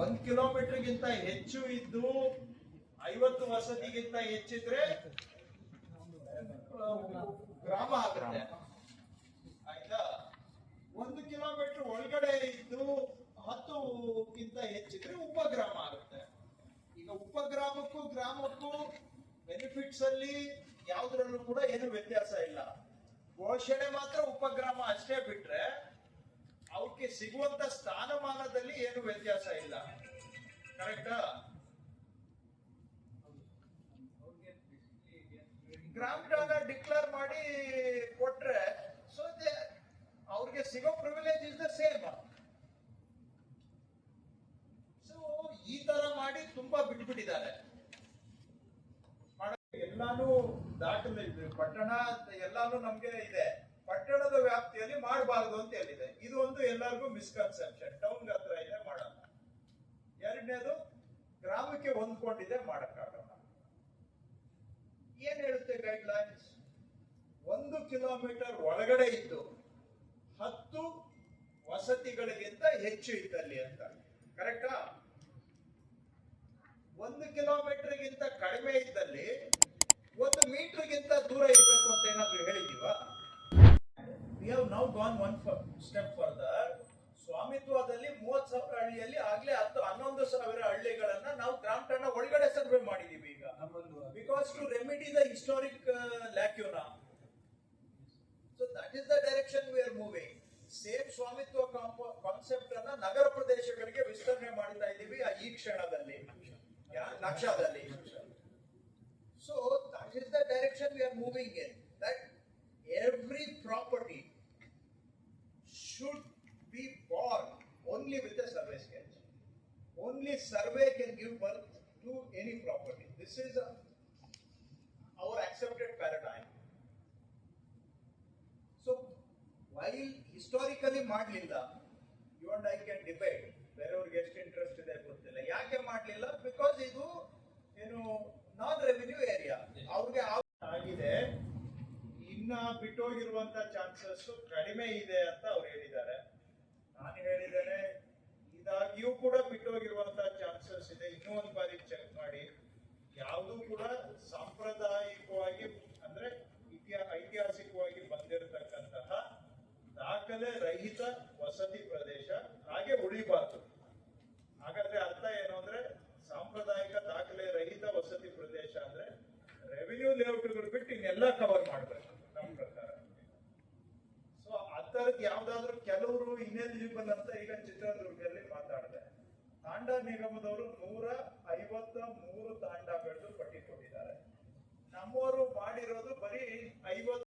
ಒಂದ್ ಕಿಲೋಮೀಟರ್ಗಿಂತ ಹೆಚ್ಚು ಇದ್ದು ಐವತ್ತು ವಸತಿಗಿಂತ ಹೆಚ್ಚಿದ್ರೆ, ಗ್ರಾಮ ಆಗುತ್ತೆ. ಆಯ್ತಾ? ಒಂದು ಕಿಲೋಮೀಟರ್ ಒಳಗಡೆ ಇದ್ದು ಹತ್ತುಗಿಂತ ಹೆಚ್ಚಿದ್ರೆ ಉಪಗ್ರಾಮ ಆಗುತ್ತೆ. ಈಗ ಉಪಗ್ರಾಮಕ್ಕೂ ಗ್ರಾಮಕ್ಕೂ ಬೆನಿಫಿಟ್ಸ್ ಅಲ್ಲಿ ಯಾವ್ದ್ರಲ್ಲೂ ಕೂಡ ಏನು ವ್ಯತ್ಯಾಸ ಇಲ್ಲ. ಘೋಷಣೆ ಮಾತ್ರ ಉಪಗ್ರಾಮ ಅಷ್ಟೇ ಬಿಟ್ರೆ ಅವಕ್ಕೆ ಸಿಗುವಂತ ಸ್ಥಾನಮಾನದಲ್ಲಿ ಏನು ವ್ಯತ್ಯಾಸ ಇಲ್ಲ. ಕರೆಕ್ಟಾ ಗ್ರಾಮ ಡಿಕ್ಲೇರ್ ಮಾಡಿ ಕೊಟ್ರೆ ಸೊ ಅವ್ರಿಗೆ ಸಿಗೋ privilege is the same so ಈ ತರ ಮಾಡಿ ತುಂಬಾ ಬಿಟ್ಬಿಟ್ಟಿದ್ದಾರೆ. ಎಲ್ಲಾನು ದಾಖಲೆ. ಪಟ್ಟಣ, ಎಲ್ಲಾನು ನಮ್ಗೆ ಇದೆ. ವ್ಯಾಪ್ತಿಯಲ್ಲಿ ಮಾಡಬಾರದು ಅಂತ ಹೇಳಿದೆ. ಇದು ಒಂದು ಎಲ್ಲರಿಗೂ ಮಿಸ್ಕನ್ಸೆಪ್ಷನ್ ಟೌನ್ ಹತ್ರ ಇದೆ ಮಾಡಲ್ಲ. ಎರಡನೇದು, ಗ್ರಾಮಕ್ಕೆ ಹೊಂದ್ಕೊಂಡಿದೆ ಮಾಡಕ್ಕಾಗಲ್ಲ. ಏನ್ ಹೇಳುತ್ತೆ ಗೈಡ್ ಲೈನ್ಸ್ ಒಂದು ಕಿಲೋಮೀಟರ್ ಒಳಗಡೆ ಇದ್ದು, ಹತ್ತು ವಸತಿಗಳಿಗಿಂತ ಹೆಚ್ಚು ಇದ್ದಲ್ಲಿ ಅಂತ. ಕರೆಕ್ಟಾ ಒಂದು ಕಿಲೋಮೀಟರ್ಗಿಂತ ಕಡಿಮೆ ಇದ್ದಲ್ಲಿ, ಒಂದು ಮೀಟರ್ಗಿಂತ ದೂರ ಇರಬೇಕು ಅಂತ ಏನಾದ್ರು ಹೇಳಿದೀವಾ we have now gone one step further ಸ್ವಾಮಿತ್ವದಲ್ಲಿ ಮೂವತ್ ಸಾವಿರ ಹಳ್ಳಿಯಲ್ಲಿ ಆಗ್ಲೇ ಹತ್ತು ಹನ್ನೊಂದು ಸಾವಿರ ಹಳ್ಳಿಗಳನ್ನ ನಾವು ಗ್ರಾಮ ಠಾಣ ಒಳಗಡೆ ಸರ್ವೆ ಮಾಡಿದೀವಿ ಈಗ. Because to remedy the historic lacuna so that is the direction we are moving same Svamitva concept ಅನ್ನ ನಗರ ಪ್ರದೇಶಗಳಿಗೆ ವಿಸ್ತರಣೆ ಮಾಡ್ತಾ ಇದ್ದೀವಿ ಆ ಈ ಕ್ಷಣದಲ್ಲಿ. ನಕ್ಷಾದಲ್ಲಿ so that is the direction we are moving in that every property should be born only with a survey sketch. Only survey can give birth to any property. This is a, our accepted paradigm. So, while historically ಮಾಡಲಿಲ್ಲ you and I can debate ಬೇರೆಯವ್ರಿಗೆ ಎಷ್ಟು interest ಇದೆ ಗೊತ್ತಿಲ್ಲ ಯಾಕೆ because it is ಏನು ನಾನ್ revenue area ಅವ್ರಿಗೆ ಆಗಿದೆ ಇನ್ನ ಬಿಟ್ಟೋಗಿರುವಂತ ಚಾನ್ಸಸ್ ಕಡಿಮೆ ಇದೆ ಅಂತ ಅವ್ರು ಹೇಳಿದ್ದಾರೆ ನಾನು ಹೇಳಿದ್ದೇನೆ ಇದಾಗಿಯೂ ಕೂಡ ಬಿಟ್ಟೋಗಿರುವಂತ ಚಾನ್ಸಸ್ ಇದೆ ಇನ್ನೂ ಒಂದು ಬಾರಿ ಚೆಕ್ ಮಾಡಿ ಯಾವುದು ಕೂಡ ಸಾಂಪ್ರದಾಯಿಕವಾಗಿ ಅಂದ್ರೆ ಇತಿಹಾ ಐತಿಹಾಸಿಕವಾಗಿ ಬಂದಿರತಕ್ಕಂತಹ ದಾಖಲೆ ವಸತಿ ಪ್ರದೇಶ ಹಾಗೆ ಉಳಿಬಾರ್ದು. ಹಾಗಾದ್ರೆ ಅರ್ಥ ಏನು ಅಂದ್ರೆ ಸಾಂಪ್ರದಾಯಿಕ ದಾಖಲೆ ರಹಿತ ವಸತಿ ಪ್ರದೇಶ ಅಂದ್ರೆ ರೆವಿನ್ಯೂ ಲೇಔಟ್ಗಳು ಬಿಟ್ಟು ಇನ್ನೆಲ್ಲ ಕವರ್ ಮಾಡ್ಬೇಕು ನಮ್ಮ ಪ್ರಕಾರ. ಸೊ ಅದರದ್ದು ಯಾವ್ದಾದ್ರು ಕೆಲವರು ಇನೆಲಿಜಿಬಲ್ ಅಂತ ಈಗ ಚಿತ್ರದುರ್ಗದಲ್ಲಿ ಮಾತಾಡಿದೆ. ತಾಂಡ ನಿಗಮದವರು ನೂರ ಐವತ್ತ ಮೂರು ತಾಂಡಗಳು ಪಟ್ಟಿ ಕೊಟ್ಟಿದ್ದಾರೆ ನಮ್ಮವರು ಮಾಡಿರೋದು ಬರೀ ಐವತ್ತು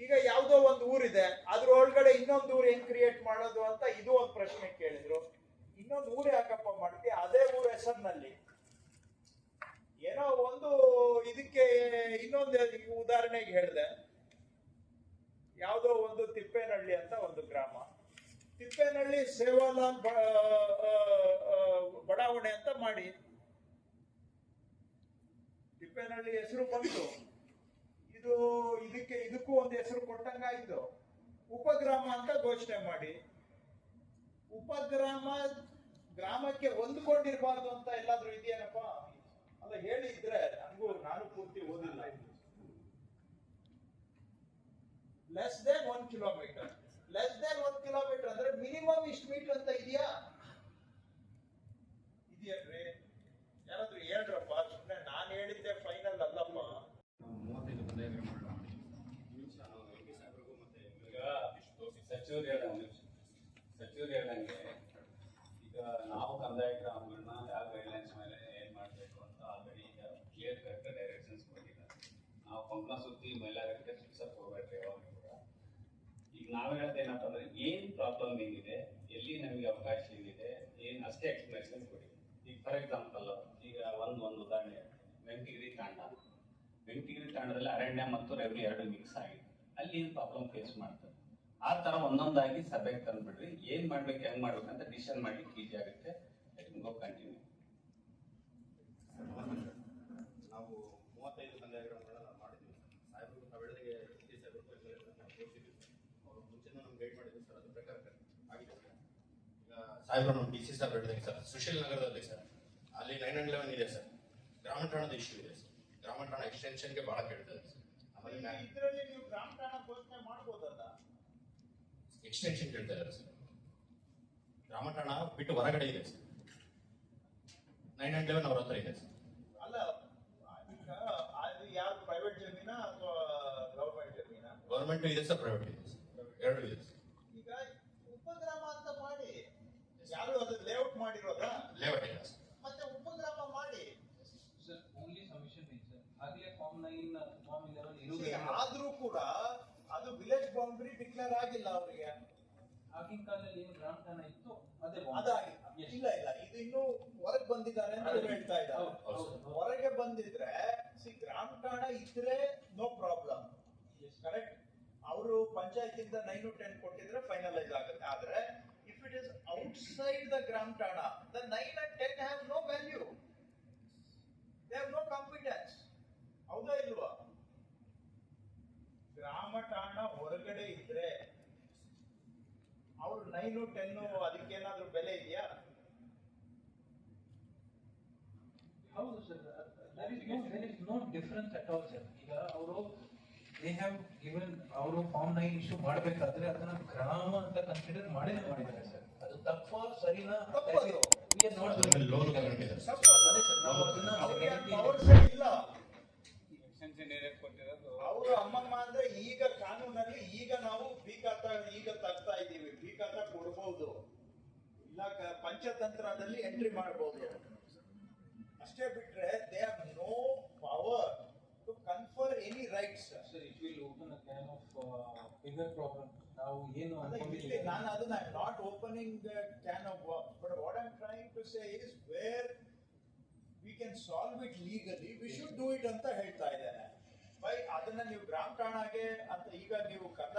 ಈಗ ಯಾವ್ದೋ ಒಂದು ಊರಿದೆ, ಅದ್ರ ಒಳಗಡೆ ಇನ್ನೊಂದು ಊರು ಹೆಂಗ್ ಕ್ರಿಯೇಟ್ ಮಾಡೋದು ಅಂತ ಇದು ಒಂದು ಪ್ರಶ್ನೆ ಕೇಳಿದ್ರು. ಇನ್ನೊಂದು ಊರು ಯಾಕಪ್ಪ ಮಾಡ್ತೀವಿ ಅದೇ ಊರ ಹೆಸರಿನಲ್ಲಿ. ಏನೋ ಒಂದು ಇದಕ್ಕೆ ಇನ್ನೊಂದು ಉದಾಹರಣೆಗೆ ಹೇಳಿದೆ. ಯಾವುದೋ ಒಂದು ತಿಪ್ಪೇನಹಳ್ಳಿ ಅಂತ ಒಂದು ಗ್ರಾಮ. ತಿಪ್ಪೇನಹಳ್ಳಿ ಸೇವಾಲಾಲ್ ಬಡಾವಣೆ ಅಂತ ಮಾಡಿ. ತಿಪ್ಪೇನಹಳ್ಳಿ ಹೆಸರು ಬಂತು. ಇದು ಇದಕ್ಕೆ ಇದಕ್ಕೂ ಒಂದು ಹೆಸರು ಕೊಟ್ಟಂಗಾಯ್ತು ಉಪಗ್ರಾಮ ಅಂತ ಘೋಷಣೆ ಮಾಡಿ. ಉಪಗ್ರಾಮ ಗ್ರಾಮಕ್ಕೆ ಹೊಂದ್ಕೊಂಡಿರ್ಬಾರ್ದು ಅಂತ ಎಲ್ಲಾದ್ರೂ ಇದೆಯೇನಪ್ಪ ಅಲ್ಲ ಹೇಳಿದ್ರೆ ನನಗೂ, ನಾನು ಪೂರ್ತಿ ಓದಿಲ್ಲ. Less than one kilometre less than one kilometre ಅಂದ್ರೆ ಮಿನಿಮಮ್ ಇಷ್ಟು ಮೀಟರ್ ಅಂತ ಇದೆಯಾ? ಇದೆಯಲ್ರಿ ಸಚಿವರು ಹೇಳಂಗೆ ಸಚಿವರು ಹೇಳಂಗೆ ಈಗ ನಾವು ಕಂದಾಯ ಗ್ರಾಮಗಳನ್ನ ಯಾವ ಗೈಡ್ಲೈನ್ಸ್ ಮೇಲೆ ಏನು ಮಾಡಬೇಕು ಅಂತ ಆಲ್ರೆಡಿ ಈಗ ಕ್ಲಿಯರ್ ಕಟ್ ಡೈರೆಕ್ಷನ್ಸ್ ಕೊಟ್ಟಿಲ್ಲ ನಾವು ಪಂಪ್ನ ಸುತ್ತಿ ಮೈಲಾಗಕ್ಕೆ ಫಿಕ್ಸಪ್ ಹೋಗ್ಬೇಡ್ರಿ ಯಾವಾಗ ಕೂಡ. ಈಗ ನಾವು ಏನಪ್ಪ ಅಂದ್ರೆ ಏನ್ ಪ್ರಾಬ್ಲಮ್ ಏನಿದೆ, ಎಲ್ಲಿ ನಮಗೆ ಅವಕಾಶ ಏನಿದೆ, ಏನು ಅಷ್ಟೇ ಎಕ್ಸ್ಪ್ಲನೇಷನ್ ಕೊಡಿ. ಈಗ ಫಾರ್ ಎಕ್ಸಾಂಪಲ್ ಈಗ ಒಂದು ಒಂದು ಉದಾಹರಣೆ ವೆಂಕಟಗಿರಿ ತಾಂಡ. ವೆಂಕಟಗಿರಿ ತಾಂಡದಲ್ಲಿ ಅರಣ್ಯ ಮತ್ತು ರೆವಿನ್ಯೂ ಎರಡು ಮಿಕ್ಸ್ ಆಗಿದೆ. ಅಲ್ಲಿ ಏನು ಪ್ರಾಬ್ಲಮ್ ಫೇಸ್ ಮಾಡ್ತಾರೆ ಆ ತರ ಒಂದೊಂದಾಗಿ ಸಭೆಗೆ ತಂದ್ಬಿಡ್ರಿ. ಏನ್ ಮಾಡ್ಬೇಕು ಹೆಂಗ್ ಮಾಡ್ಬೇಕು ಅಂತ ಡಿಸಿಷನ್ ಮಾಡ್ಲಿಕ್ಕೆ ಈಸಿ ಆಗುತ್ತೆ. ಗೋ ಕಂಟಿನ್ಯೂ ನಾವು ಮೂವತ್ತೈದು ನಾವು ಮಾಡಿದ್ವಿ ಸಾಹೇಬರು ನಾವು ಹೇಳಿದಾಗೆ ಡಿ ಸಾಹೇಬರು ತೋರಿಸಿದ್ವಿ. ಅವರು ಮುಂಚೆನೂ ನಮ್ಗೆ ಗೈಡ್ ಮಾಡಿದ್ರು ಸರ್ ಅದ್ರ ಪ್ರಕಾರ ಆಗಿದೆ ಸರ್. ಸಾಹೇಬ್ರು ನಮ್ಮ ಡಿ ಸಿ ಹೇಳಿದಂಗೆ ಸರ್ ಸುಶೀಲ್ ನಗರದಲ್ಲಿ ಸರ್. ಅಲ್ಲಿ ನೈನ್ ಅಂಡ್ ಲೆವೆನ್ ಇದೆ ಸರ್. ಗ್ರಾಮ ಠಾಣದ ಇಶ್ಯೂ ಇದೆ ಸರ್. ಗ್ರಾಮ ಠಾಣ ಎಕ್ಸ್ಟೆನ್ಷನ್ಗೆ ಭಾಳ ಕೇಳ್ತದೆ ಸರ್. ಆಮೇಲೆ ಮ್ಯಾ- ಇದರಲ್ಲಿ ನೀವು ಗ್ರಾಮ ಠಾಣ ಘೋಷಣೆ ಮಾಡ್ಬೋದಲ್ಲ ಎಕ್ಸ್ಟೆನ್ಷನ್ ಕೇಳ್ತಾ ಇದ್ದಾರೆ ಸರ್ ರಾಮಠಾಣ ಠಾಣ ಬಿಟ್ಟು ಹೊರಗಡೆ ಇದೆ ಸರ್. ನೈನ್ ಅಂಡ್ ಲೆವೆನ್ ಅವ್ರ ಹತ್ರ ಇದೆ ಸರ್. ಅಲ್ಲ ಈಗ ಅದು ಯಾವ್ದು ಪ್ರೈವೇಟ್ ಜಮೀನಾ ಅಥವಾ ಗವರ್ಮೆಂಟ್ ಜಮೀನಾ? ಗೌರ್ಮೆಂಟ್ ಇದೆ ಸರ್ ಪ್ರೈವೇಟ್ ಇದೆ ಸರ್. ಎರಡು ಇದೆ ಸರ್. ಈಗ ಉಪಗ್ರಾಮ ಅಂತ ಮಾಡಿ ಯಾರು ಅದು ಲೇಔಟ್ ಮಾಡಿರೋದ? ಲೇಔಟ್ ಇಲ್ಲ ಸರ್. ಮತ್ತೆ ಉಪಗ್ರಾಮ ಮಾಡಿ. ಸರ್ ಓನ್ಲಿ ಸಬ್ಮಿಷನ್ ಇದೆ ಸರ್ ಆಗಲೇ form nine form eleven See, ಇರುವುದಿಲ್ಲ ಆದ್ರೂ ಕೂಡ ಅದು ವಿಲೇಜ್ ಬೌಂಡ್ರಿ ಡಿಕ್ಲೇರ್ ಆಗಿಲ್ಲ ಅವರಿಗೆ. ಆಗಿನ ಕಾಲದಲ್ಲಿ ಏನು ಗ್ರಾಮ ಇತ್ತು ಅದೇ ಅದಾಗಿ. ಇಲ್ಲ ಇಲ್ಲ. ಇದು ಇನ್ನು ಹೊರಗೆ ಬಂದಿದ್ದಾರೆ ಅಂತ ಹೇಳ್ತಾ ಇದ್ದಾರೆ ಹೌದು, ಹೌದು, ಹೌದು. ಹೊರಗೆ ಬಂದಿದ್ರೆ ಸಿ ಗ್ರಾಮ ಠಾಣ ಇದ್ರೆ ನೋ ಪ್ರಾಬ್ಲಮ್ ಕರೆಕ್ಟ್ ಅವರು ಪಂಚಾಯತಿಂದ ನೈನ್ ಟೆನ್ ಕೊಟ್ಟಿದ್ರೆ ಫೈನಲೈಸ್ ಆಗುತ್ತೆ ಆದ್ರೆ if it is outside the ಗ್ರಾಮ ಠಾಣ the nine and ten have no value they have no competence ಹೌದಾ ಇಲ್ವಾ ಗ್ರಾಮ ಠಾಣ ಹೊರಗಡೆ ಇದ್ರೆ ಅವ್ರು ನೈನು ಟೆನ್ನು ಅದಕ್ಕೇನಾದ್ರೂ ಬೆಲೆ ಇದೆಯಾ? ಹೌದು sir there is no there is no difference at all sir. ಈಗ ಅವರು ದೇ ಹ್ಯಾವ್ ಗಿವನ್ ಅವರು ಫಾರ್ಮ್ ನೈನ್ ಇಶ್ಯೂ ಮಾಡಬೇಕಾದ್ರೆ ಅದನ್ನ ಗ್ರಾಮ ಅಂತ ಕನ್ಸಿಡರ್ ಮಾಡಿನೇ ಮಾಡಿದ್ದಾರೆ ಸರ್. ಅದು ತಪ್ಪ ಸರಿನಾ? ಅವರು ಅಮ್ಮಮ್ಮ ಅಂದ್ರೆ ಈಗ ಕಾನೂನಲ್ಲಿ ಈಗ ನಾವು ಬೀಕಾತ ಈಗ ಇಲ್ಲ ಪಂಚತಂತ್ರದಲ್ಲಿ ಎಂಟ್ರಿ ಮಾಡಬಹುದು ಅಷ್ಟೇ ಬಿಟ್ರೆ they have no power to confer any rights sir it will open a can of bigger problem ನಾವು ಏನು ಇಲ್ಲಿ ನಾನು ಅದನ್ನ not opening can of but what I'm trying to say is where we can solve it legally we should do it ಅಂತ ಹೇಳ್ತಾ ಇದ್ದೇನೆ. By ಅದನ್ನ ನೀವು ಗ್ರಾಮ ಠಾಣಾಗೆ ಅಂತ ಈಗ ನೀವು ಕರ್ನಾಟಕ